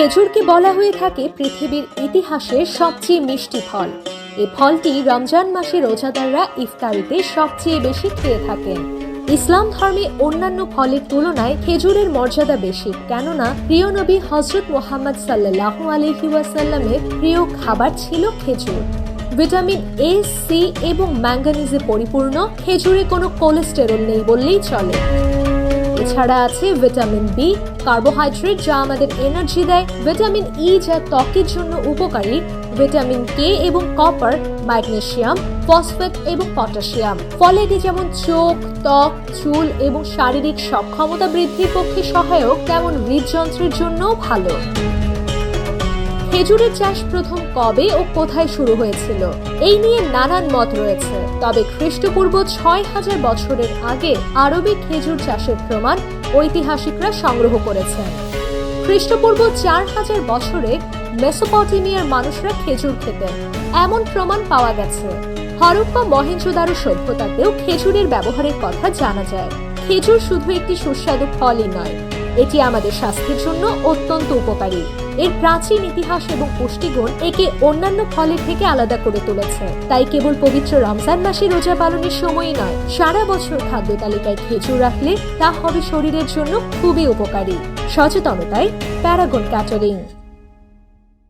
খেজুরকে বলা হয়ে থাকে পৃথিবীর ইতিহাসের সবচেয়ে মিষ্টি ফল। এ ফলটি রমজান মাসে রোজাদাররা ইফতারিতে সবচেয়ে বেশি খেয়ে থাকেন। ইসলাম ধর্মে অন্যান্য ফলের তুলনায় খেজুরের মর্যাদা বেশি, কেননা প্রিয় নবী হজরত মোহাম্মদ সাল্লাহ আলহি ওয়াসাল্লামের প্রিয় খাবার ছিল খেজুর। ভিটামিন এ, সি এবং ম্যাঙ্গানিজে পরিপূর্ণ, খেজুরে কোনো কোলেস্টেরল নেই বললেই চলে। এছাড়া আছে ভিটামিন বি কার্বোহাইড্রেট যা আমাদের এনার্জি দেয় ভিটামিন ই যা ত্বকের জন্য উপকারী ভিটামিন কে এবং কপার ম্যাগনেশিয়াম ফসফেট এবং পটাশিয়াম ফলে এটি যেমন চোখ, ত্বক, চুল এবং শারীরিক সক্ষমতা বৃদ্ধির পক্ষে সহায়ক, তেমন হৃদযন্ত্রের জন্যও ভালো। খেজুরের চাষ প্রথম কবে ও কোথায় শুরু হয়েছিল? এই নিয়ে নানান মত রয়েছে। তবে খ্রিস্টপূর্ব ছয় হাজার বছরের আগে আরবে খেজুর চাষের প্রমাণ ঐতিহাসিকরা সংগ্রহ করেছেন। খ্রিস্টপূর্ব চার হাজার বছরে মেসোপটেমিয়ার মানুষরা খেজুর খেতেন এমন প্রমাণ পাওয়া গেছে। হরপ্পা মহেঞ্জোদারো সভ্যতাতেও খেজুরের ব্যবহারের কথা জানা যায়। খেজুর শুধু একটি সুস্বাদু ফলই নয় এটি আমাদের স্বাস্থ্যের জন্য অত্যন্ত উপকারী। এর প্রাচীন ইতিহাস এবং পুষ্টিগুণ একে অন্যান্য ফলের থেকে আলাদা করে তুলেছে। তাই কেবল পবিত্র রমজান মাসে রোজা পালনের সময়ই নয়, সারা বছর খাদ্য তালিকায় খেজুর রাখলে তা হবে শরীরের জন্য খুবই উপকারী। সচেতনতায় প্যারাগন ক্যাটারিং